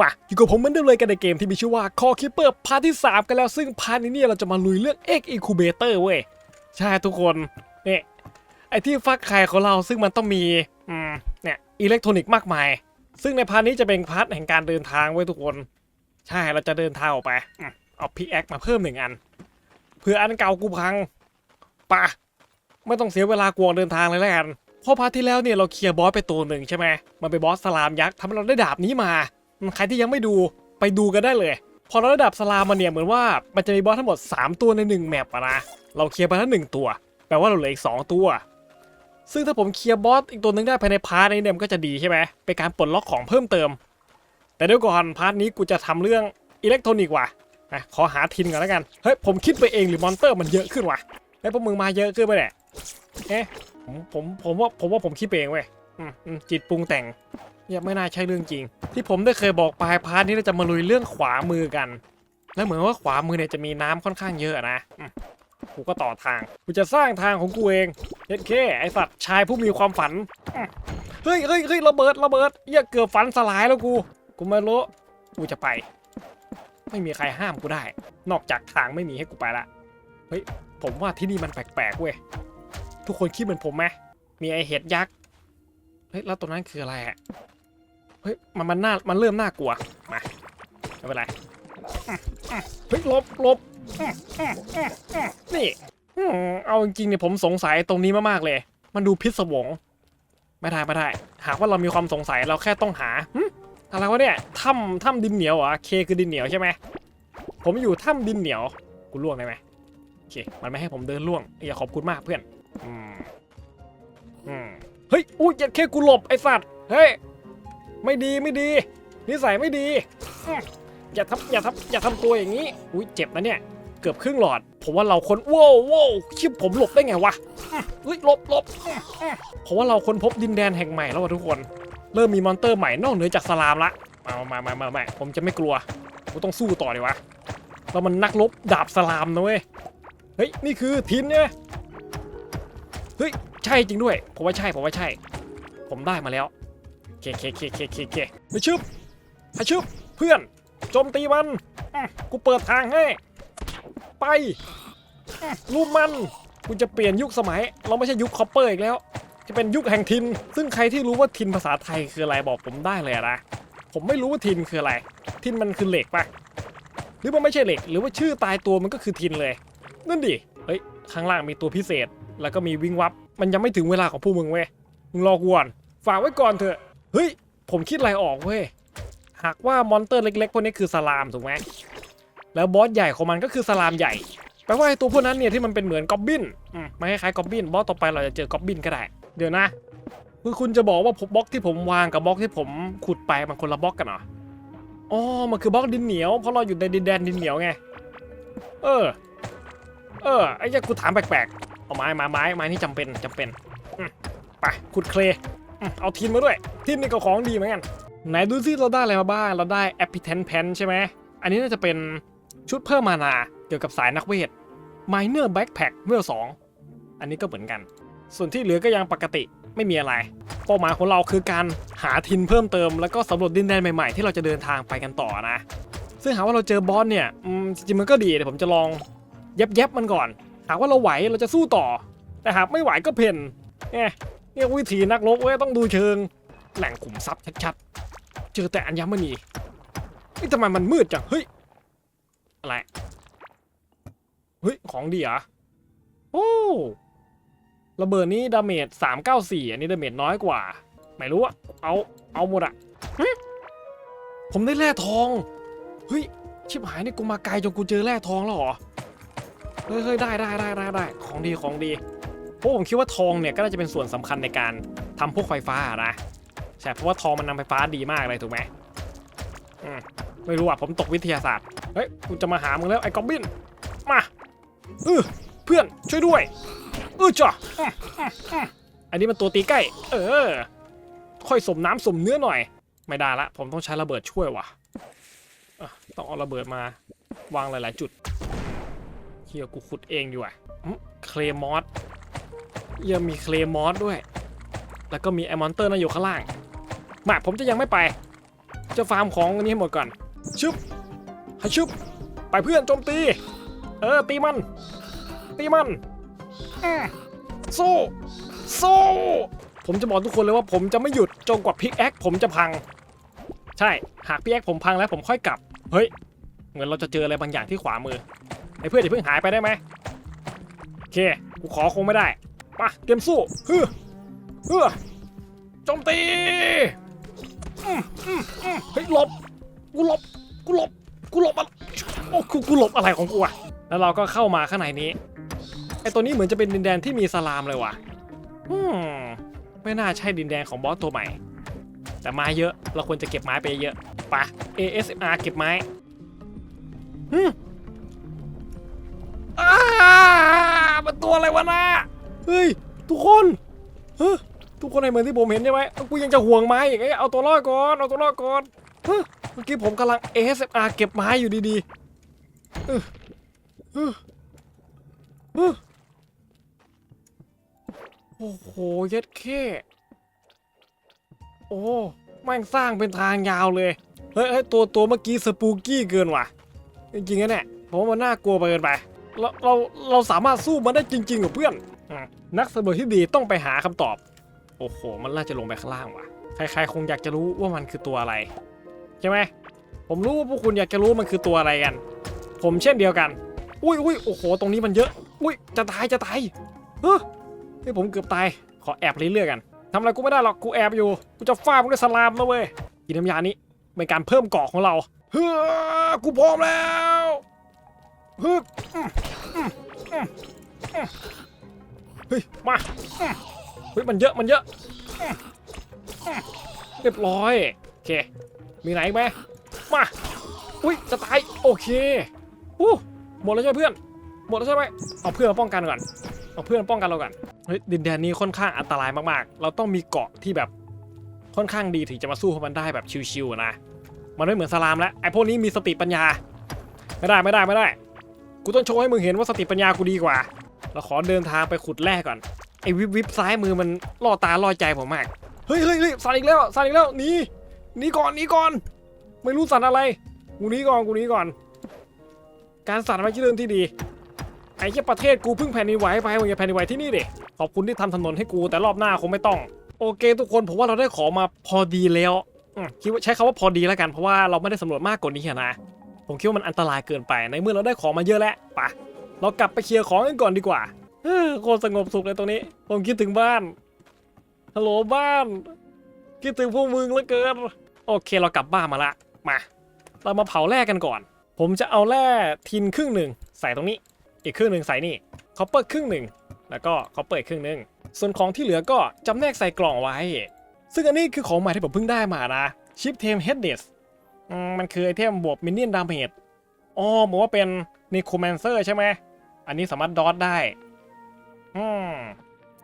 มาอยู่กับผมเหมือนเดิมเลยกันในเกมที่มีชื่อว่า Core Keeper พาร์ทที่ 3 กันแล้วซึ่งพาร์ทนี้เนี่ยเราจะมาลุยเรื่อง X Incubator เว้ย ใช่ทุกคนเนี่ยไอที่ฟักไข่ของเราซึ่งมันต้องมีอืมเนี่ยอิเล็กทรอนิกส์มากมาย ซึ่งในพาร์ทนี้จะเป็นพาร์ทแห่งการเดินทางเว้ยทุกคน ใช่เราจะเดินทางออกไปเอาพิกแอคมาเพิ่มหนึ่งอันเผื่ออันเก่ากูพังปะไม่ต้องเสียเวลากวงเดินทางเลยแล้วกันพราะพาร์ทที่แล้วเนี่ยเราเคลียร์บอสไปตัวหนึ่งใช่ไหมมันเป็นบอสสลามยักษ์ทำให้เราได้ดาบนี้มา ใครที่ยังไม่ดูไปดูกันได้เลย พอเราระดับสลามมาเนี่ยเหมือนว่ามันจะมีบอสทั้งหมด 3 ตัวใน 1 แมปนะเราเคลียร์ไปแล้วหนึ่งตัว แปลว่าเราเหลืออีก 2 ตัว ซึ่งถ้าผมเคลียร์บอสอีกตัวหนึงได้ภายในพาร์ทนี้เนี่ยมันก็จะดีใช่ไหมเป็นการปลดล็อกของเพิ่มเติม แต่เดี๋ยวก่อนพาร์ทนี้กูจะทำเรื่องอิเล็กทรอนิกส์ว่ะนะขอหาทินก่อนแล้วกันเฮ้ยผมคิดไปเองหรือมอนเตอร์มันเยอะขึ้นวะเฮ้พวกมึงมาเยอะขึ้นไปแหละเอ๊ะผมผมผมว่าผมว่าผมคิดไปเองเว้ยจิตปรุงแต่ง ยังไม่น่าใช่เรื่องจริง ที่ผมได้เคยบอกไปพาร์ทนี้เราจะมาลุยเรื่องขวามือกัน แล้วเหมือนว่าขวามือเนี่ยจะมีน้ำค่อนข้างเยอะนะกูก็ต่อทาง กูจะสร้างทางของกูเองเฮ็ดเคไอสัตว์ชายผู้มีความฝัน เฮ้ยเฮ้ยเฮ้ยระเบิดระเบิดเหี้ยเกือบฝันสลายแล้วกู กูไม่รู้ กูจะไป ไม่มีใครห้ามกูได้ นอกจากทางไม่มีให้กูไปละ เฮ้ย ผมว่าที่นี่มันแปลกๆเว้ย ทุกคนคิดเหมือนผมไหมมีไอเห็ดยักษ์ เฮ้ย แล้วตัวนั้นคืออะไรอะ เฮ้ยมันมันน่ามันเริ่มน่ากลัวมาไม่เป็นไรเฮ้ยหลบหลบนี่เอาจริงๆเนี่ยผมสงสัยตรงนี้มากๆเลย มันดูพิศวงไม่ได้ไม่ได้ หากว่าเรามีความสงสัยเราแค่ต้องหาหึอะไรวะเนี่ยถ้ำถ้ำดินเหนียวเหรอเคคือดินเหนียวใช่ไหมผมอยู่ถ้ำดินเหนียวกูล่วงได้ไหมโอเคมันไม่ให้ผมเดินล่วงอย่าขอบคุณมากเพื่อนอืมอืมเฮ้ยอุ้ยเจ็ดเคกูหลบไอ้สัตว์เฮ้ย ไม่ดีไม่ดี นิสัยไม่ดีอื้ออย่าทำอย่าทำอย่าทำตัวอย่างนี้ อุ้ยเจ็บนะเนี่ย เกือบครึ่งหลอด ผมว่าเราคนโว้วโว้วชิบผมหลบได้ไงวะอื้ออุ้ยหลบหลบอื้ออื้อผมว่าเราคนพบดินแดนแห่งใหม่แล้วว่ะทุกคน เริ่มมีมอนเตอร์ใหม่นอกเหนือจากสลามละ มามามามามาผมจะไม่กลัวกูต้องสู้ต่อดีวะ เรามันนักรบดาบสลามนะเว้ย เฮ้ย นี่คือทินเนี่ยเฮ้ย ใช่จริงด้วย ผมว่าใช่ ผมว่าใช่ ผมได้มาแล้ว เคเคเคเคเคเคไปชึบไปชึบเพื่อนโจมตีมันอื้อกูเปิดทางให้ ไปอื้อลูบมันกูจะเปลี่ยนยุคสมัย เราไม่ใช่ยุคคอปเปอร์อีกแล้ว จะเป็นยุคแห่งทิน ซึ่งใครที่รู้ว่าทินภาษาไทยคืออะไรบอกผมได้เลยนะผมไม่รู้ว่าทินคืออะไร ทินมันคือเหล็กปะหรือมันไม่ใช่เหล็ก หรือว่าชื่อตายตัวมันก็คือทินเลยนั่นดิเฮ้ยข้างล่างมีตัวพิเศษแล้วก็มีวิ่งวับ มันยังไม่ถึงเวลาของพวกมึงเว้ยมึงรอกูก่อนฝากไว้ก่อนเถอะ เฮ้ย ผมคิดอะไรออกเว้ย หากว่ามอนเตอร์เล็กๆพวกนี้คือสลามถูกไหมแล้วบอสใหญ่ของมันก็คือสลามใหญ่ แปลว่าไอ้ตัวพวกนั้นเนี่ยที่มันเป็นเหมือนกอบบินไม่คล้ายๆกอบบิน บอสต่อไปเราจะเจอกอบบินก็ได้ เดี๋ยวนะ คือคุณจะบอกว่าบล็อกที่ผมวางกับบล็อกที่ผมขุดไปมันคนละบล็อกกันเหรอ อ๋อ มันคือบล็อกดินเหนียวเพราะเราอยู่ในดินแดนดินเหนียวไง เออ เออ ไอ้เจ้ากูถามแปลกๆ เอาไม้มาไม้ไม้นี่จำเป็นจำเป็น ไปขุดเคลย์ เอาทินมาด้วย ทินนี่ก็ของดีเหมือนกัน ไหนดูซิเราได้อะไรมาบ้าง เราได้ a p p e t e n t Pen ใช่ไหม อันนี้น่าจะเป็นชุดเพิ่มมานา เกี่ยวกับสายนักเวท Minor Backpack เมื่อ2อันนี้ก็เหมือนกัน ส่วนที่เหลือก็ยังปกติไม่มีอะไร เป้าหมายของเราคือการหาทินเพิ่มเติม แล้วก็สำรวจดินแดนใหม่ๆ ที่เราจะเดินทางไปกันต่อนะ ซึ่งหากว่าเราเจอบอสเนี่ยจริงๆมันก็ดีเดี๋ยวผมจะลองเย็บๆมันก่อน หากว่าเราไหวเราจะสู้ต่อ แต่หากไม่ไหวก็เพ่นเนี่ย เนี่ยวิธีนักรบเว้ยต้องดูเชิง แหล่งขุมทรัพย์ชัดๆ เจอแต่อัญมณีนี่ทำไมมันมืดจัง เฮ้ย อะไร เฮ้ย ของดีเหรอโอ้ระเบิดนี้ดาเมจ394อันนี้ดาเมจน้อยกว่า ไม่รู้อะเอา เอาหมดอะผมได้แร่ทอง เฮ้ย ชิบหายนี่กูมาไกลจนกูเจอแร่ทองแล้วเหรอ เฮ้ยได้ได้ได้ได้ได้ของดีของดี เพราะผมคิดว่าทองเนี่ยก็น่าจะเป็นส่วนสำคัญในการทำพวกไฟฟ้านะใช่เพราะว่าทองมันนำไฟฟ้าดีมากเลยถูกไหมไม่รู้อะผมตกวิทยาศาสตร์เฮ้ยกูจะมาหามึงแล้วไอ้กอบบินมาเออเพื่อนช่วยด้วยเออจ้ะอืมอืมอืมอันนี้มันตัวตีใกล้ เออ ค่อยสมน้ำสมเนื้อหน่อย ไม่ได้ละ ผมต้องใช้ระเบิดช่วยว่ะต้องเอาระเบิดมาวางหลาย ๆ จุดเฮียกูขุดเองดีกว่อื้อเคลมอส เฮียมีเคลมอสด้วย แล้วก็มีไอมอนเตอร์นั่นอยู่ข้างล่าง มาผมจะยังไม่ไป จะฟาร์มของอันนี้ให้หมดก่อน ชึบให้ชึบ ไปเพื่อนโจมตี เออ ตีมัน ตีมันสู้สู้ผมจะบอกทุกคนเลยว่าผมจะไม่หยุดจนกว่าพิกแอคผมจะพัง ใช่ หากพิกแอคผมพังแล้วผมค่อยกลับ เฮ้ย เหมือนเราจะเจออะไรบางอย่างที่ขวามือไอ้เพื่อนอย่าเพิ่งหายไปได้ไหมโอเค กูขอคงไม่ได้ มาเตรียมสู้ฮึฮึโจมตีอืมอืมอืมเฮ้ยหลบกูหลบกูหลบกูหลบอะโอ้กูกูหลบอะไรของกูอะแล้วเราก็เข้ามาข้างในนี้ไอตัวนี้เหมือนจะเป็นดินแดนที่มีสลามเลยว่ะอืมไม่น่าใช่ดินแดนของบอสตัวใหม่ แต่ไม้เยอะ เราควรจะเก็บไม้ไปเยอะไปะ ASMR เก็บไม้ฮึมอ้ามันตัวอะไรวะน่ะ เฮ้ย ทุกคนเฮ้ทุกคนในเหมือนที่ผมเห็นใช่ไหมกูยังจะห่วงไม้อีกไอ้ยเอาตัวรอดก่อน เอาตัวรอดก่อนเฮ้เมื่อกี้ผมกำลัง ASMR เก็บไม้อยู่ดีๆเออเออเออโอ้โหเย็ดเข้โอ้แม่งสร้างเป็นทางยาวเลยเฮ้ยเฮ้ยตัวตัวเมื่อกี้สปูกี้เกินว่ะ จริงๆนะเนี่ยผมว่ามันน่ากลัวไปเกินไป เราเราเราสามารถสู้มันได้จริงๆกับเพื่อน นักสำรวจที่ดีต้องไปหาคำตอบ โอ้โห มันน่าจะลงไปข้างล่างว่ะ ใครๆคงอยากจะรู้ว่ามันคือตัวอะไร ใช่ไหม ผมรู้ว่าพวกคุณอยากจะรู้มันคือตัวอะไรกัน ผมเช่นเดียวกัน อุ้ยอุ้ยโอ้โห ตรงนี้มันเยอะ อุ้ย จะตาย จะตาย เฮ้ยเฮ้ผมเกือบตาย ขอแอบเรื่อยๆกันทำอะไรกูไม่ได้หรอก กูแอบอยู่ กูจะฟาดมึงด้วยสลามนะเว้ย กินน้ำยานี้เป็นการเพิ่มเกาะของเรา เฮ้ยกูพร้อมแล้วเฮ้ เฮ้ย มา เฮ้ย มันเยอะ มันเยอะ เรียบร้อย โอเค มีไหนไหมมา อุ้ย จะตาย โอเคอู้หมดแล้วใช่ไหมเพื่อน หมดแล้วใช่ไหมเอาเพื่อนมาป้องกันก่อน เอาเพื่อนมาป้องกันเราก่อน เฮ้ย ดินแดนนี้ค่อนข้างอันตรายมากๆ เราต้องมีเกาะที่แบบค่อนข้างดีถึงจะมาสู้กับมันได้แบบชิวๆนะ มันไม่เหมือนสลามแล้วไอ้พวกนี้มีสติปัญญา ไม่ได้ไม่ได้ไม่ได้ กูต้องโชว์ให้มึงเห็นว่าสติปัญญากูดีกว่า เราขอเดินทางไปขุดแร่ก่อน ไอ้วิบวิบซ้ายมือมันล่อตาล่อใจผมมาก เฮ้ยเฮ้ยเฮ้ยสั่นอีกแล้วสั่นอีกแล้วหนีหนีก่อนหนีก่อน ไม่รู้สั่นอะไรกูหนีก่อนกูหนีก่อน การสั่นไม่ใช่เรื่องที่ดี ไอ้แค่ประเทศกูเพิ่งแผ่นดินไหวไปมึงอย่าแผ่นดินไหวที่นี่เด็ขอบคุณที่ทำถนนให้กูแต่รอบหน้าคงไม่ต้อง โอเค ทุกคนผมว่าเราได้ของมาพอดีแล้วคิดว่าใช้คำว่าพอดีแล้วกันเพราะว่าเราไม่ได้สำรวจมากกว่านี้นะผมคิดว่ามันอันตรายเกินไปในเมื่อเราได้ของมาเยอะแล้วไปะ เรากลับไปเคลียร์ของกันก่อนดีกว่าโคตรสงบสุขเลยตรงนี้ ผมคิดถึงบ้าน ฮัลโหลบ้าน คิดถึงพวกมึงเหลือเกิน โอเคเรากลับบ้านมาละ มา เรามาเผาแร่กันก่อน ผมจะเอาแร่ทินครึ่งหนึ่งใส่ตรงนี้ อีกครึ่งหนึ่งใส่นี่คอปเปอร์ครึ่งหนึ่ง แล้วก็คอปเปอร์อีกครึ่งหนึ่ง ส่วนของที่เหลือก็จำแนกใส่กล่องไว้ ซึ่งอันนี้คือของใหม่ที่ผมเพิ่งได้มานะ ชิปเทมเฮดเดสมันคือไอเทมบวกมินเนี่ยนดาเมจอ๋อบอกว่าเป็นนิโคแมนเซอร์ใช่ไหม อันนี้สามารถดอทได้อืม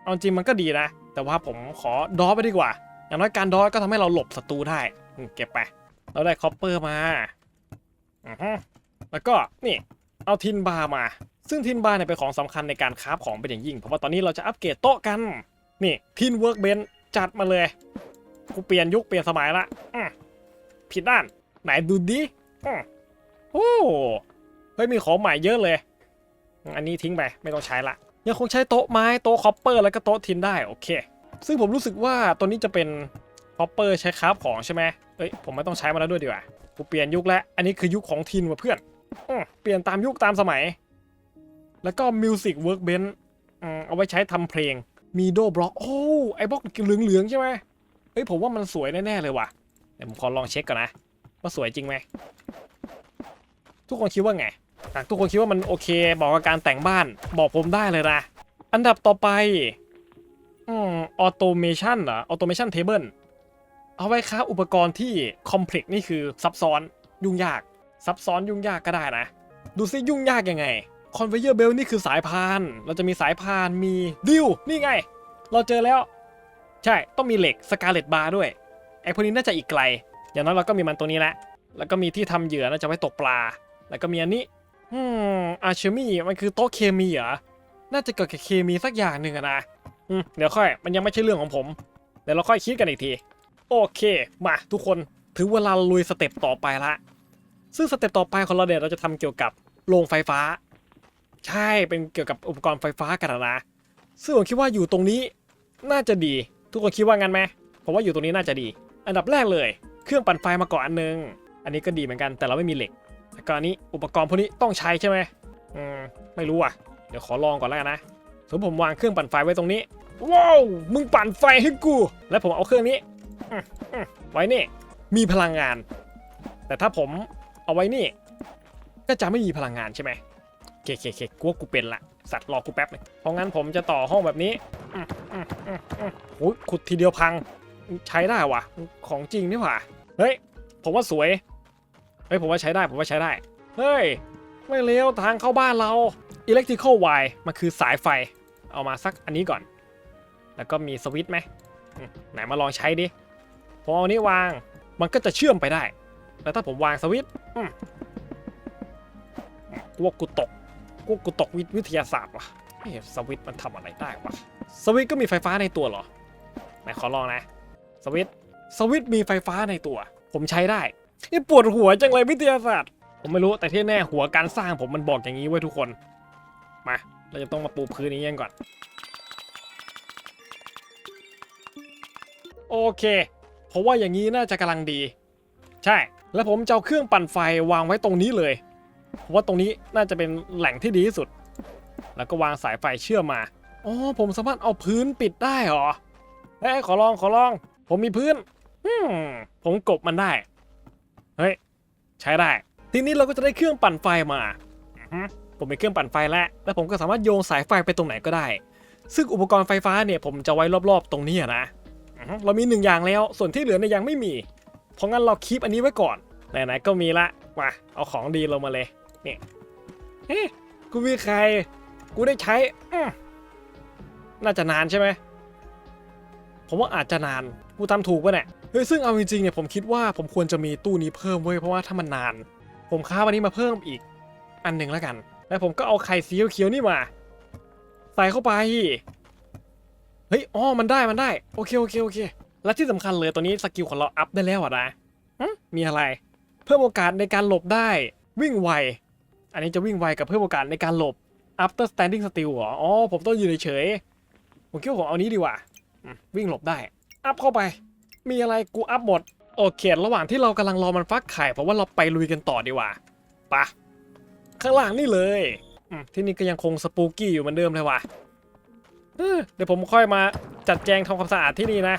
เอาจริงมันก็ดีนะ แต่ว่าผมขอดอทไปดีกว่า อย่างน้อยการดอทก็ทำให้เราหลบศัตรูได้เก็บไป เราได้คอปเปอร์มาอือฮึแล้วก็นี่เอาทินบาร์มา ซึ่งทินบาร์เนี่ยเป็นของสำคัญในการคราฟของเป็นอย่างยิ่ง เพราะว่าตอนนี้เราจะอัปเกรดโต๊ะกัน นี่ทินเวิร์กเบนจัดมาเลย กูเปลี่ยนยุคเปลี่ยนสมัยละผิดด้าน ไหนดูดิโอ้เฮ้ยมีของใหม่เยอะเลย อันนี้ทิ้งไปไม่ต้องใช้ละ ยังคงใช้โต๊ะไม้โต๊ะคอปเปอร์แล้วก็โต๊ะทินได้โอเค ซึ่งผมรู้สึกว่าตัวนี้จะเป็นคอปเปอร์ใช้คราฟของใช่ไหมเอ้ยผมไม่ต้องใช้มาแล้วด้วยดีกว่ากูเปลี่ยนยุคแล้วอันนี้คือยุคของทินว่ะเพื่อนอเปลี่ยนตามยุคตามสมัย แล้วก็มิวสิกเวิร์กเบนเอาไว้ใช้ทำเพลงมีโดบล็อกโอ้ไอ้บล็อกเหลืองๆใช่ไหมเฮ้ยผมว่ามันสวยแน่ๆเลยว่ะเดี๋ยวผมขอลองเช็คก่อนนะว่าสวยจริงไหมทุกคนคิดว่าไง หากทุกคนคิดว่ามันโอเคบอกกับการแต่งบ้านบอกผมได้เลยนะ อันดับต่อไปอืมออโตเมชันเหรอออโตเมชันเทเบิลเอาไว้ค้าอุปกรณ์ที่คอมเพล็กซ์นี่คือซับซ้อนยุ่งยาก ซับซ้อนยุ่งยากก็ได้นะ ดูซิยุ่งยากยังไงคอนเวเยอร์เบลนี่คือสายพาน เราจะมีสายพานมีดิวนี่ไง เราเจอแล้ว ใช่ต้องมีเหล็กสกาเลตบาร์ด้วยไอพวกนี้น่าจะอีกไกล อย่างน้อยเราก็มีมันตัวนี้แหละแล้วก็มีที่ทำเหยื่อน่าจะไว้ตกปลา แล้วก็มีอันนี้ อืมอาร์เชมีมันคือโต๊ะเคมีเหรอ น่าจะเกิดกับเคมีสักอย่างหนึ่งนะอืมเดี๋ยวค่อย มันยังไม่ใช่เรื่องของผม เดี๋ยวเราค่อยคิดกันอีกที โอเค มาทุกคน ถึงเวลาลุยสเต็ปต่อไปละ ซึ่งสเต็ปต่อไปของเราเนี่ยเราจะทำเกี่ยวกับโรงไฟฟ้า ใช่ เป็นเกี่ยวกับอุปกรณ์ไฟฟ้ากันนะ ซึ่งผมคิดว่าอยู่ตรงนี้น่าจะดี ทุกคนคิดว่างั้นไหมผมว่าอยู่ตรงนี้น่าจะดี อันดับแรกเลย เครื่องปั่นไฟมาก่อนอันนึง อันนี้ก็ดีเหมือนกัน แต่เราไม่มีเหล็ก แล้วก็อันนี้อุปกรณ์พวกนี้ต้องใช้ใช่ไหมอืมไม่รู้อะ เดี๋ยวขอลองก่อนแล้วกันนะสมมติผมวางเครื่องปั่นไฟไว้ตรงนี้ ว้าว มึงปั่นไฟให้กู แล้วผมเอาเครื่องนี้ ไว้นี่ มีพลังงาน แต่ถ้าผมเอาไว้นี่ ก็จะไม่มีพลังงานใช่ไหมเคเคเคกูว่ากูเป็นละ สัตว์รอกูแป๊บหนึงเพราะงั้นผมจะต่อห้องแบบนี้โอ้ยขุดทีเดียวพัง ใช้ได้วะของจริงนี่หว่า เฮ้ย ผมว่าสวย เฮ้ยผมว่าใช้ได้ผมว่าใช้ได้ เฮ้ย ไม่เลวทางเข้าบ้านเรา electrical wire มันคือสายไฟ เอามาสักอันนี้ก่อน แล้วก็มีสวิตช์ไหมไหนมาลองใช้ดิพอเอานี้วางมันก็จะเชื่อมไปได้ แล้วถ้าผมวางสวิตช์อืมกูว่ากูตกกูว่ากูตกวิวทยาศาสตร์วะสวิตช์มันทำอะไรได้วะสวิตช์ก็มีไฟฟ้าในตัวเหรอไหนขอลองนะ สวิตช์สวิตช์มีไฟฟ้าในตัว ผมใช้ได้ นี่ปวดหัวจังเลยวิทยาศาสตร์ ผมไม่รู้แต่ที่แน่หัวการสร้างผมมันบอกอย่างนี้ไว้ทุกคน มา เราจะต้องมาปูพื้นนี้กันก่อน โอเค เพราะว่าอย่างนี้น่าจะกำลังดี ใช่ แล้วผมจะเอาเครื่องปั่นไฟวางไว้ตรงนี้เลยเพราะว่าตรงนี้น่าจะเป็นแหล่งที่ดีที่สุด แล้วก็วางสายไฟเชื่อมมา อ๋อ ผมสามารถเอาพื้นปิดได้เหรอเฮ้ยขอลองขอลอง ผมมีพื้น อืม ผมกบมันได้ เฮ้ย ใช้ได้ ทีนี้เราก็จะได้เครื่องปั่นไฟมา ผมมีเครื่องปั่นไฟแล้ว แล้วผมก็สามารถโยงสายไฟไปตรงไหนก็ได้ ซึ่งอุปกรณ์ไฟฟ้าเนี่ยผมจะไว้รอบๆ ตรงนี้นะ เรามีหนึ่งอย่างแล้ว ส่วนที่เหลือเนี่ยยังไม่มี เพราะงั้นเราคีปอันนี้ไว้ก่อน ไหนๆก็มีละมาเอาของดีลงมาเลยนี่เฮ้กูมีใคร กูได้ใช้ น่าจะนานใช่ไหม ผมว่าอาจจะนาน กูทำถูกปะเนี่ย ฮ้ยซึ่งเอาจริงๆเนี่ยผมคิดว่าผมควรจะมีตู้นี้เพิ่มเว้ยเพราะว่าถ้ามันนาน ผมค้าวันนี้มาเพิ่มอีกอันหนึ่งแล้วกัน แล้วผมก็เอาไข่สีเขียวๆนี่มาใส่เข้าไปเฮ้ยอ๋อมันได้มันได้โอเคโอเคโอเค และที่สำคัญเลยตัวนี้สกิลของเราอัพได้แล้วอะนะมีอะไร เพิ่มโอกาสในการหลบได้วิ่งไว อันนี้จะวิ่งไวกับเพิ่มโอกาสในการหลบ after standing still เหรออ๋อผมต้องยืนเฉยผมคิดว่าผมเอานี้ดีกว่าวิ่งหลบได้ อัพเข้าไป มีอะไรกูอัพหมด โอเค ระหว่างที่เรากำลังรอมันฟักไข่เพราะว่าเราไปลุยกันต่อดีกว่าไปะข้างล่างนี่เลยที่นี่ก็ยังคงสปูกี้อยู่เหมือนเดิมเลยว่ะเดี๋ยวผมค่อยมาจัดแจงทำความสะอาดที่นี่นะ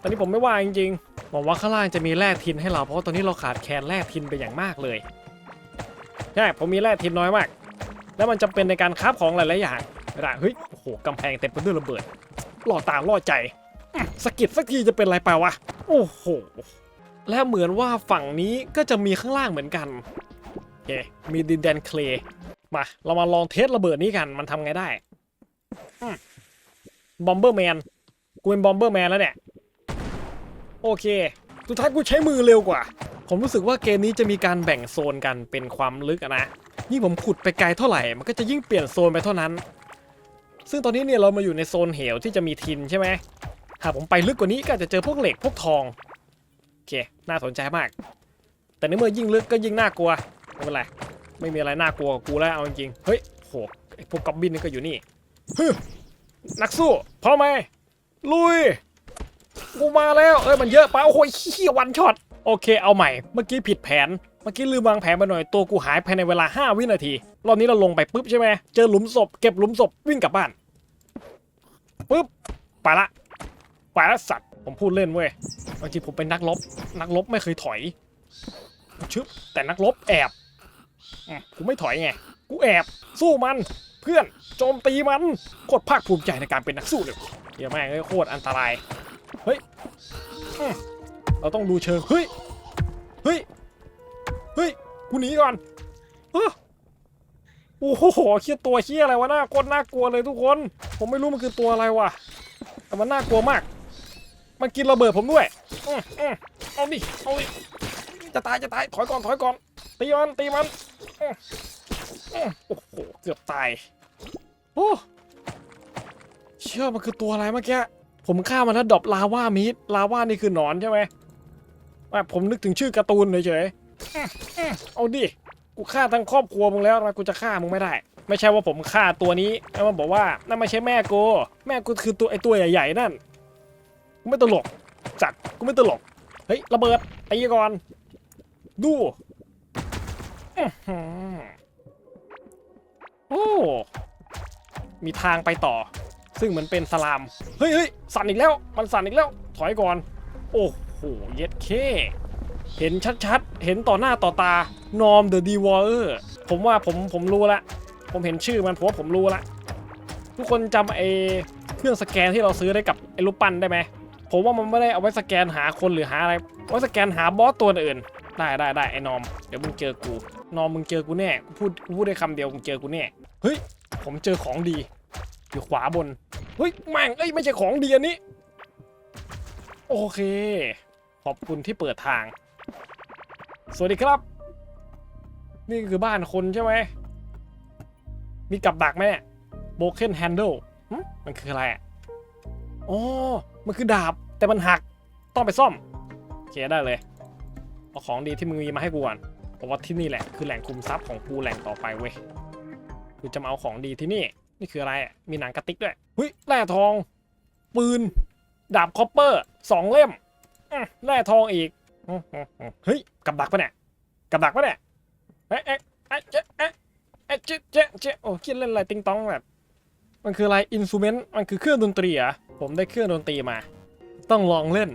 ตอนนี้ผมไม่ว่าจริงๆหวังว่าข้างล่างจะมีแร่ทินให้เราเพราะว่าตอนนี้เราขาดแคลนแร่ทินไปอย่างมากเลยใช่ผมมีแร่ทินน้อยมาก แล้วมันจำเป็นในการคราของหลายๆอย่างไม่ได้เฮ้ยโอ้โหกำแพงเต็มไปด้วยระเบิดล่อตาล่อใจ สะกิดสักทีจะเป็นไรไปวะ โอ้โห และเหมือนว่าฝั่งนี้ก็จะมีข้างล่างเหมือนกันโอเคมีดินแดนเคลย์มา เรามาลองเทสระเบิดนี้กัน มันทำไงได้บอมเบอร์แมน กูเป็นบอมเบอร์แมนแล้วเนี่ย โอเค สุดท้ายกูใช้มือเร็วกว่า ผมรู้สึกว่าเกมนี้จะมีการแบ่งโซนกันเป็นความลึกอะนะ ยิ่งผมขุดไปไกลเท่าไหร่ มันก็จะยิ่งเปลี่ยนโซนไปเท่านั้น ซึ่งตอนนี้เนี่ยเรามาอยู่ในโซนเหวที่จะมีทินใช่ไหม หากผมไปลึกกว่านี้ก็จะเจอพวกเหล็กพวกทองโอเค น่าสนใจมาก แต่ในเมื่อยิ่งลึกก็ยิ่งน่ากลัวไม่เป็นไรไม่มีอะไรน่ากลัวกับกูแล้วเอาจริงเฮ้ยโหพวกกอบบินนี่ก็อยู่นี่ฮึนักสู้พร้อมไหมลุยกูมาแล้วเอ้ยมันเยอะไปโอ้โหเฮียวันช็อตโอเคเอาใหม่เมื่อกี้ผิดแผนเมื่อกี้ลืมวางแผนไปหน่อยตัวกูหายภายในเวลา 5 วินาทีรอบนี้เราลงไปปุ๊บใช่ไหมเจอหลุมศพเก็บหลุมศพวิ่งกลับบ้านปุ๊บไปละ ไปละสัตว์ผมพูดเล่นเว้ยบางทีผมเป็นนักรบ นักรบไม่เคยถอยชึบแต่นักรบแอบกูไม่ถอยไง กูแอบ สู้มัน เพื่อน โจมตีมัน โคตรภาคภูมิใจในการเป็นนักสู้เลยเฮียแม่งเอ้ยโคตรอันตราย เฮ้ย เราต้องดูเชิง เฮ้ย เฮ้ย เฮ้ย กูหนีก่อนอ้อโอ้โหเคียตัวเคียอะไรวะน่าโคตรน่ากลัวเลยทุกคน ผมไม่รู้มันคือตัวอะไรวะ แต่มันน่ากลัวมาก มันกินระเบิดผมด้วยอืมอืมเอาดิเอาดิจะตายจะตายถอยก่อนถอยก่อนตีมันตีมันอืมอืมโอ้โหเกือบตายโอ้เชื่อมันคือตัวอะไรเมื่อกี้ผมฆ่ามันแล้วดรอปลาว่ามีดลาว่านี่คือหนอนใช่ไหมว่าผมนึกถึงชื่อการ์ตูนเฉยๆอื้ออื้อเอาดิกูฆ่าทั้งครอบครัวมึงแล้วทำไมกูจะฆ่ามึงไม่ได้ ไม่ใช่ว่าผมฆ่าตัวนี้แล้วมันบอกว่านั่นไม่ใช่แม่กูแม่กูคือตัวไอตัวใหญ่ๆนั่น กูไม่ตลกจัดกูไม่ตลกเฮ้ยระเบิดไอ้ก่อนดูอื้อหือโอ้มีทางไปต่อ ซึ่งเหมือนเป็นสลาม เฮ้ยเฮ้ยสั่นอีกแล้ว มันสั่นอีกแล้ว ถอยก่อน โอ้โห เย็ดเค เห็นชัดๆ เห็นต่อหน้าต่อตา นอมเดอะดีวอร์ ผมว่าผมผมรู้ละ ผมเห็นชื่อมันผมว่าผมรู้ละ ทุกคนจำไอ้เครื่องสแกนที่เราซื้อได้กับไอ้รูปปั้นได้ไหม ผมว่ามันไม่ได้เอาไว้สแกนหาคนหรือหาอะไรเอาไว้สแกนหาบอสตัวอื่น ได้ได้ได้ไอ้นอม เดี๋ยวมึงเจอกู นอมมึงเจอกูแน่ กูพูดกูพูดได้คำเดียวมึงเจอกูแน่ เฮ้ย ผมเจอของดี อยู่ขวาบน เฮ้ยแม่งเอ้ยไม่ใช่ของดีอันนี้ โอเค ขอบคุณที่เปิดทาง สวัสดีครับ นี่คือบ้านคนใช่ไหม มีกับดักไหมเนี่ย broken handle หึมันคืออะไรอะ อ๋อ มันคือดาบแต่มันหักต้องไปซ่อมโอเคได้เลยเอาของดีที่มึงมีมาให้กูก่อนเพราะว่าที่นี่แหละคือแหล่งคุมทรัพย์ของกูแหล่งต่อไปเว้ยกูจะมาเอาของดีที่นี่นี่คืออะไรอะมีหนังกระติกด้วยเฮ้ยแร่ทอง ปืน ดาบคอปเปอร์สองเล่มแร่ทองอีกเฮ้ยกับดักปะเนี่ยกับดักปะเนี่ยเอ๊ะเอ๊ะเอ๊ะเจ๊ะเอ๊ะเอ๊ะเจ๊ะเจ๊ะเจ๊ะโอ้คิดเล่นอะไรติงตองแบบมันคืออะไรอินซูเมนต์มันคือเครื่องดนตรีอะ ผมได้เครื่องดนตรีมา ต้องลองเล่น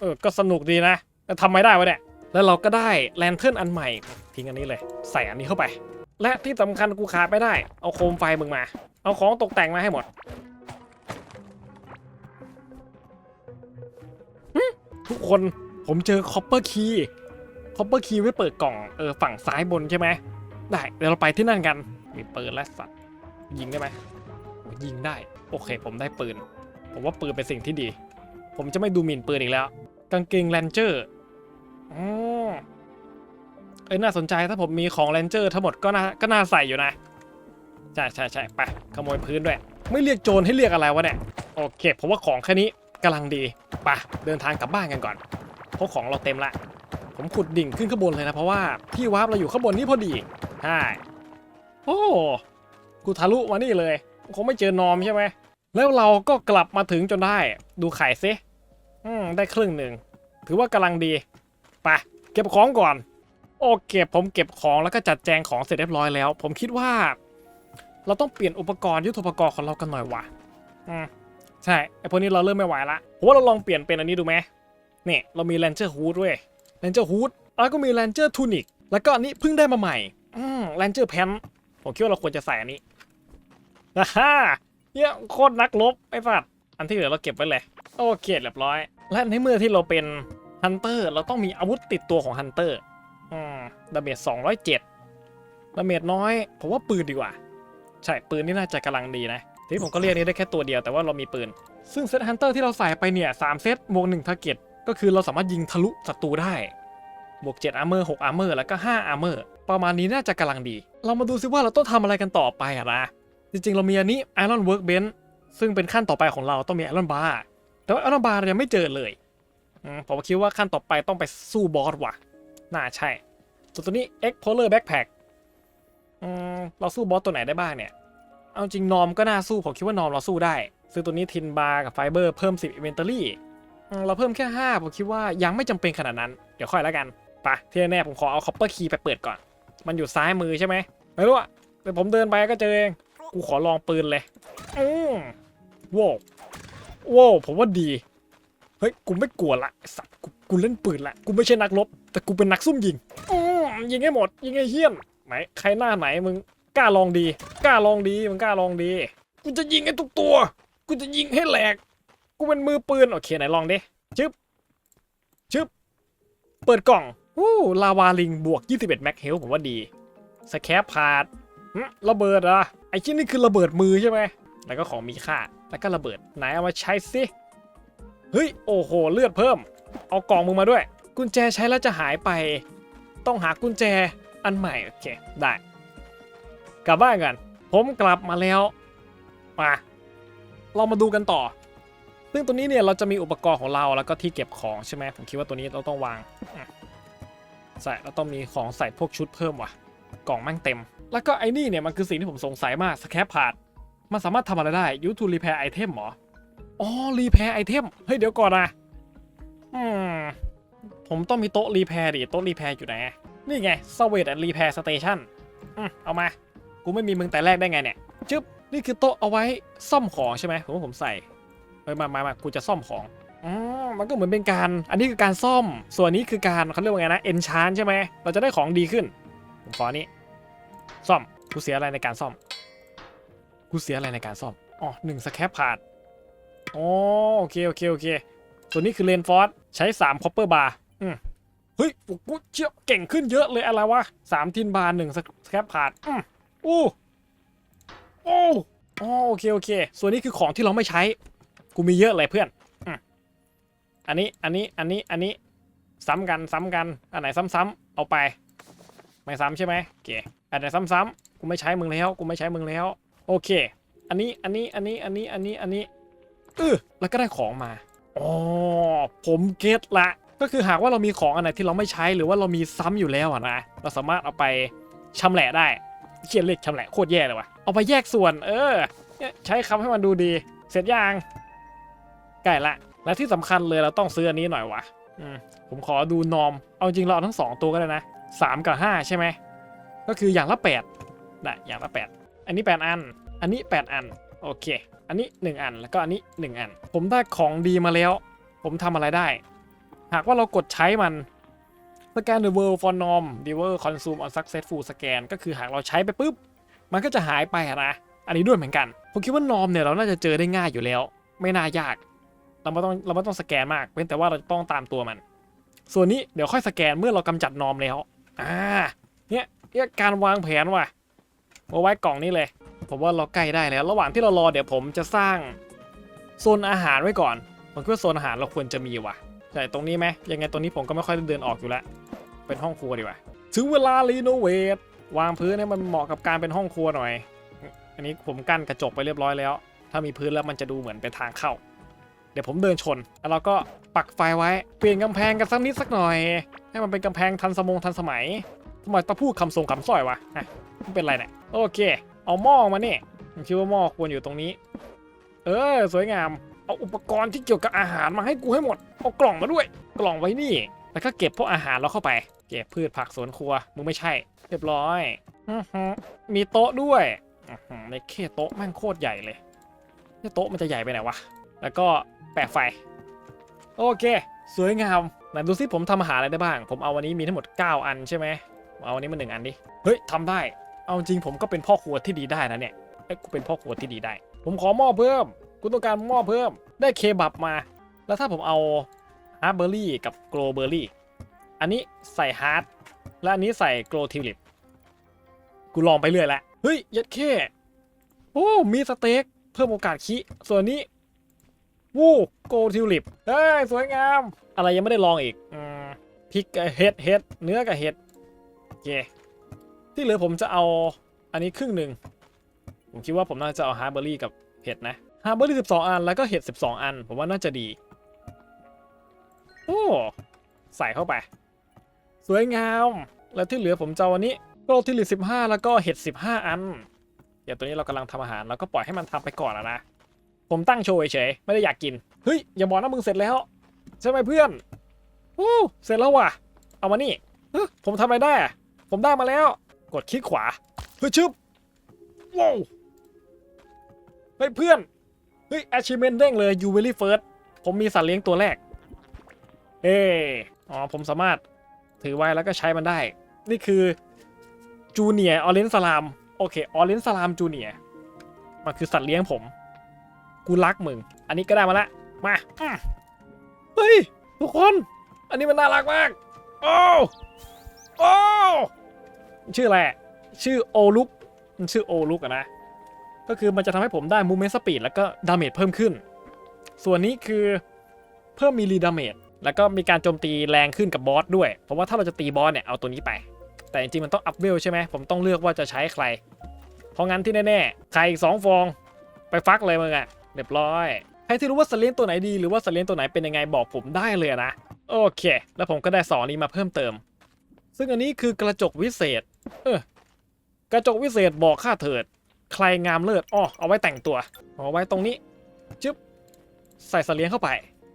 เออ ก็สนุกดีนะแต่ทำไม่ได้วะเนี่ย แล้วเราก็ได้แลนเทิร์นอันใหม่ ทิ้งอันนี้เลย ใส่อันนี้เข้าไป และที่สำคัญกูขาดไม่ได้ เอาโคมไฟมึงมา เอาของตกแต่งมาให้หมด ทุกคนผมเจอคอปเปอร์คีย์คอปเปอร์คีย์ไว้เปิดกล่องเออฝั่งซ้ายบนใช่ไหมได้ เดี๋ยวเราไปที่นั่นกัน มีปืนและสัตว์ ยิงได้ไหม ยิงได้ โอเค ผมได้ปืน ผมว่าปืนเป็นสิ่งที่ดี ผมจะไม่ดูหมิ่นปืนอีกแล้ว กางเกงแรนเจอร์อ๋อเอ้ยน่าสนใจถ้าผมมีของแรนเจอร์ทั้งหมดก็น่าก็น่าใส่อยู่นะใช่ใช่ใช่ไปขโมยพื้นด้วย ไม่เรียกโจรให้เรียกอะไรวะเนี่ยโอเคผมว่าของแค่นี้กำลังดีไปเดินทางกลับบ้านกันก่อนเพราะของเราเต็มละผมขุดดิ่งขึ้นข้างบนเลยนะเพราะว่าที่วาร์ปเราอยู่ข้างบนนี่พอดีใช่โอ้กูทะลุมานี่เลย คงไม่เจอนอมใช่ไหมแล้วเราก็กลับมาถึงจนได้ ดูไข่ซิอืมได้ครึ่งหนึ่ง ถือว่ากำลังดีไปเก็บของก่อน โอเคผมเก็บของแล้วก็จัดแจงของเสร็จเรียบร้อยแล้ว ผมคิดว่า เราต้องเปลี่ยนอุปกรณ์ยุทโธปกรณ์ของเรากันหน่อยว่ะอืมใช่ไอพวกนี้เราเริ่มไม่ไหวละผมว่าเราลองเปลี่ยนเป็นอันนี้ดูไหมเนี่ยเรามีแลนเจอร์ฮูดด้วยแลนเจอร์ฮูดแล้วก็มีแลนเจอร์ทูนิกแล้วก็อันนี้เพิ่งได้มาใหม่อืมแลนเจอร์แพนผมคิดว่าเราควรจะใส่อันนี้ อ่าฮ่าเนี่ยโคตรนักรบไอ้สัตว์อันที่เหลือเราเก็บไว้เลยโอเคเรียบร้อย และในเมื่อที่เราเป็นฮันเตอร์เราต้องมีอาวุธติดตัวของฮันเตอร์อืมดาเมจ207ดดาเมจน้อยผมว่าปืนดีกว่า ใช่ปืนนี่น่าจะกำลังดีนะทีนี้ผมก็เรียกนี้ได้แค่ตัวเดียวแต่ว่าเรามีปืน ซึ่งเซตฮันเตอร์ที่เราใส่ไปเนี่ยสามเซตบวกหนึ่งทาร์เก็ตก็คือเราสามารถยิงทะลุศัตรูได้บวก7อาร์เมอร์6อาร์เมอร์แล้วก็5อาร์เมอร์ประมาณนี้น่าจะกำลังดี เรามาดูซิว่าเราต้องทำอะไรกันต่อไปอะนะ จริงๆ เรามีอันนี้ Iron Workbench ซึ่งเป็นขั้นต่อไปของเราต้องมี Iron Bar แต่ว่า Iron Bar เรายังไม่เจอเลยผมคิดว่าขั้นต่อไปต้องไปสู้บอสว่ะ น่าใช่ส่วนตัวนี้ X Polar Backpack เราสู้บอสตัวไหนได้บ้างเนี่ย เอาจริงนอมก็น่าสู้ ผมคิดว่านอมเราสู้ได้ซึ่งตัวนี้ทินบาร์กับไฟเบอร์เพิ่ม 10 Inventory เราเพิ่มแค่ 5 ผมคิดว่ายังไม่จำเป็นขนาดนั้น เดี๋ยวค่อยแล้วกันไปที่แน่ผมขอเอา Copper Key ไปเปิดก่อน มันอยู่ซ้ายมือใช่ไหมไม่รู้อะแต่ผมเดินไปก็เจอเอง กูขอลองปืนเลยอืมว้าวว้าวผมว่าดี เฮ้ย กูไม่กลัวละไอ้สัตว์กูกูเล่นปืนละ กูไม่ใช่นักรบ แต่กูเป็นนักซุ่มยิงอืมยิงให้หมด ยิงให้เฮี้ยน ไหน ใครหน้าไหนมึง กล้าลองดี กล้าลองดี มึงกล้าลองดี กูจะยิงให้ทุกตัว กูจะยิงให้แหลก กูเป็นมือปืน โอเคไหนลองดิ ชึบ ชึบ เปิดกล่อง วู้ลาวาลิงบวก 21 แม็กเฮลผมว่าดี สแคปพาดหึ ระเบิดเหรอะไอชิ้นนี้คือระเบิดมือใช่ไหมแล้วก็ของมีค่า แล้วก็ระเบิดไหนเอามาใช้สิ เฮ้ย โอ้โห เลือดเพิ่ม เอากล่องมึงมาด้วย กุญแจใช้แล้วจะหายไป ต้องหากุญแจอันใหม่ โอเค ได้ กลับบ้านกัน ผมกลับมาแล้ว มา เรามาดูกันต่อ ซึ่งตัวนี้เนี่ยเราจะมีอุปกรณ์ของเราแล้วก็ที่เก็บของใช่ไหม ผมคิดว่าตัวนี้เราต้องวาง ใส่เราต้องมีของใส่พวกชุดเพิ่มว่ะ กล่องแม่งเต็ม แล้วก็ไอ้นี่เนี่ยมันคือสิ่งที่ผมสงสัยมากสแคปพาร์ทมันสามารถทำอะไรได้ยูทูรีแพร์ไอเทมหรอ อ๋อ รีแพร์ไอเทม เฮ้ย เดี๋ยวก่อนนะ อืม ผมต้องมีโต๊ะรีแพร์ดิ โต๊ะรีแพร์อยู่ไหน นี่ไงสวีทแอนรีแพร์สเตชันอืม เอามา กูไม่มีมึงแต่แรกได้ไงเนี่ย จึ๊บ นี่คือโต๊ะเอาไว้ซ่อมของใช่ไหม ผมว่าผมใส่ เฮ้ย มามามากูจะซ่อมของอ๋อมันก็เหมือนเป็นการ อันนี้คือการซ่อม ส่วนนี้คือการเขาเรียกว่าไงนะ เอนชานใช่ไหม เราจะได้ของดีขึ้น ผมขออันนี้ ซ่อม กูเสียอะไรในการซ่อม กูเสียอะไรในการซ่อม อ๋อหนึ่งสแคปพาร์ทอ๋อโอเคโอเคโอเค ส่วนนี้คือเลนฟอร์สใช้3คอปเปอร์บาร์อืมเฮ้ยกูเชี่ยเก่งขึ้นเยอะเลยอะไรวะสามทินบาร์หนึ่งสแคปพาร์ทอืมอู้โอ้อ๋อโอเคโอเค ส่วนนี้คือของที่เราไม่ใช้ กูมีเยอะเลยเพื่อนอันนี้อันนี้อันนี้อันนี้ซ้ำกันซ้ำกัน อันไหนซ้ำๆเอาไป ไม่ซ้ำใช่ไหมโอเค อันไหนซ้ำๆกูไม่ใช้มึงแล้วกูไม่ใช้มึงแล้ว โอเค อันนี้อันนี้อันนี้อันนี้อันนี้อันนี้เออแล้วก็ได้ของมาอ๋อผมเก็ตละก็คือหากว่าเรามีของอันไหนที่เราไม่ใช้หรือว่าเรามีซ้ำอยู่แล้วนะเราสามารถเอาไปชำแหละได้เขียนเลขชำแหละโคตรแย่เลยว่ะเอาไปแยกส่วน เออใช้คำให้มันดูดี เสร็จยังใกล้ละและที่สำคัญเลยเราต้องซื้ออันนี้หน่อยวะอืมผมขอดูนอม เอาจริงเราเอาทั้งสองตัวก็ได้นะสามกับห้าใช่ไหม ก็คืออย่างละแปดได้อย่างละแปดอันนี้แปดอัน อันนี้ 8 อัน โอเค อันนี้ 1 อัน แล้วก็อันนี้ 1 อัน ผมได้ของดีมาแล้ว ผมทำอะไรได้ หากว่าเรากดใช้มัน scan the world for norm deliver consume on successful scan ก็คือหากเราใช้ไปปุ๊บ มันก็จะหายไปนะ อันนี้ด้วยเหมือนกัน ผมคิดว่านอมเนี่ยเราน่าจะเจอได้ง่ายอยู่แล้ว ไม่น่ายาก เราไม่ต้องเราไม่ต้องสแกนมากเว้นแต่ว่าเราต้องตามตัวมัน ส่วนนี้เดี๋ยวค่อยสแกนเมื่อเรากำจัดนอมแล้ว อ่า เนี่ยเนี่ยการวางแผนว่ะเอาไว้กล่องนี้เลย ผมว่าเราใกล้ได้แล้ว ระหว่างที่เรารอเดี๋ยวผมจะสร้างโซนอาหารไว้ก่อนผมคิดว่าโซนอาหารเราควรจะมีว่ะใช่ตรงนี้ไหมยังไงตรงนี้ผมก็ไม่ค่อยเดินออกอยู่แล้วเป็นห้องครัวดีกว่าถึงเวลารีโนเวทวางพื้นให้มันเหมาะกับการเป็นห้องครัวหน่อย อันนี้ผมกั้นกระจกไปเรียบร้อยแล้ว ถ้ามีพื้นแล้วมันจะดูเหมือนเป็นทางเข้า เดี๋ยวผมเดินชน แล้วเราก็ปักไฟไว้ เปลี่ยนกำแพงกันสักนิดสักหน่อย ให้มันเป็นกำแพงทันสมงทันสมัย ทำไมต้องพูดคำทรงคำสร้อยวะฮะมันเป็นไรเนี่ยโอเค เอาหม้อมาเนี่ยผมคิดว่าหม้อควรอยู่ตรงนี้ เออ สวยงาม เอาอุปกรณ์ที่เกี่ยวกับอาหารมาให้กูให้หมด เอากล่องมาด้วย กล่องไว้นี่ แล้วก็เก็บพวกอาหารเราเข้าไป เก็บพืชผักสวนครัว มึงไม่ใช่ เรียบร้อย มีโต๊ะด้วยในเคโต๊ะแม่งโคตรใหญ่เลยเนี่ยโต๊ะมันจะใหญ่ไปไหนวะ แล้วก็แปะไฟ โอเค สวยงาม ไหนดูซิผมทำอาหารอะไรได้บ้าง ผมเอาวันนี้มีทั้งหมด 9 อันใช่ไหม เอาวันนี้มาหนึ่งอันดิ เฮ้ยทำได้ เอาจริงผมก็เป็นพ่อครัวที่ดีได้นะเนี่ยเอ้ยกูเป็นพ่อครัวที่ดีได้ ผมขอหม้อเพิ่ม กูต้องการหม้อเพิ่ม ได้เคบับมา แล้วถ้าผมเอาฮาร์เบอร์รี่กับโกลเบอร์รี่ อันนี้ใส่ฮาร์ดและอันนี้ใส่โกลทิวลิป กูลองไปเรื่อยแล้วเฮ้ย ยัดแค่โอ้ มีสเต็ก เพิ่มโอกาสคิ ส่วนนี้วู้โกลทิวลิป เฮ้ย สวยงาม อะไรยังไม่ได้ลองอีกอืมพริกกับเห็ดเห็ดเนื้อกับเห็ดโอ เค ที่เหลือผมจะเอาอันนี้ครึ่งหนึ่ง ผมคิดว่าผมน่าจะเอาฮาร์เบอรี่กับเห็ดนะฮาร์เบอรี่12อันแล้วก็เห็ด12อัน ผมว่าน่าจะดี โอ้ ใส่เข้าไป สวยงาม แล้วที่เหลือผมจะเอาอันนี้โกลทิลิ15แล้วก็เห็ด15อันเดี๋ยวตัวนี้เรากำลังทำอาหารเราก็ปล่อยให้มันทำไปก่อนอะนะ ผมตั้งโชว์เฉยไม่ได้อยากกิน เฮ้ย อย่าบอกนะมึงเสร็จแล้ว ใช่ไหมเพื่อนโอ้เสร็จแล้วว่ะ เอามานี่เฮ้ยผมทำอะไรได้อะ ผมได้มาแล้ว กดคลิกขวาเฮ้ยชึบว้าวเฮ้ยเพื่อนเฮ้ย achievement เด้งเลย you very first ผมมีสัตว์เลี้ยงตัวแรก เอออ๋อ ผมสามารถถือไว้แล้วก็ใช้มันได้ นี่คือจูเนียออเรนสลาม โอเค ออเรนสลามจูเนียมันคือสัตว์เลี้ยงผม กูรักมึง อันนี้ก็ได้มาละ มา เฮ้ย ทุกคน อันนี้มันน่ารักมาก โอ้ โอ้ ชื่ออะไรอะชื่อโอลุกมันชื่อโอลุกอะนะ ก็คือมันจะทำให้ผมได้มูเมนต์สปีดแล้วก็ดาเมจเพิ่มขึ้น ส่วนนี้คือเพิ่มมีรีดาเมจแล้วก็มีการโจมตีแรงขึ้นกับบอสด้วย เพราะว่าถ้าเราจะตีบอสเนี่ยเอาตัวนี้ไป แต่จริงๆมันต้องอัพเวลใช่ไหมผมต้องเลือกว่าจะใช้ใคร เพราะงั้นที่แน่ๆ ใครอีกสองฟองไปฟักเลยมึงอะเรียบร้อย ใครที่รู้ว่าสเลี้ยงตัวไหนดีหรือว่าสเลี้ยงตัวไหนเป็นยังไงบอกผมได้เลยนะ โอเค แล้วผมก็ได้สองนี้มาเพิ่มเติม ซึ่งอันนี้คือกระจกวิเศษ กระจกวิเศษบอกข้าเถิด ใครงามเลิศอ้อเอาไว้แต่งตัว เอาไว้ตรงนี้ จึ๊บ ใส่สเลี้ยงเข้าไป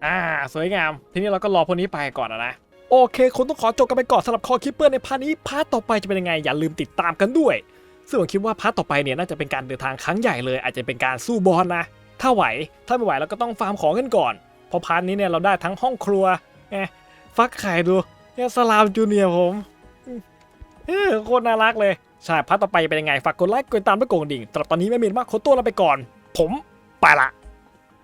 อ่า สวยงาม ทีนี้เราก็รอพวกนี้ไปก่อนนะ โอเค คุณต้องขอจบกันไปก่อนสำหรับคอคิปเปอร์ในพาร์ทนี้ พาร์ทต่อไปจะเป็นยังไง อย่าลืมติดตามกันด้วย ซึ่งผมคิดว่าพาร์ทต่อไปเนี่ยน่าจะเป็นการเดินทางครั้งใหญ่เลย อาจจะเป็นการสู้บอสนะ ถ้าไหว ถ้าไม่ไหวเราก็ต้องฟาร์มของกันก่อน เพราะพาร์ทนี้เนี่ยเราได้ทั้งห้องครัว ฟักไข่ดูเนี่ยสลามจูเนียร์ผม โคตรน่ารักเลยใช่พาร์ทต่อไปเป็นยังไงฝากกดไลค์กดติดตามด้วยกดกระดิ่งสำหรับตอนนี้ไม่มีมากขอตัวลาไปก่อน ผมไปละ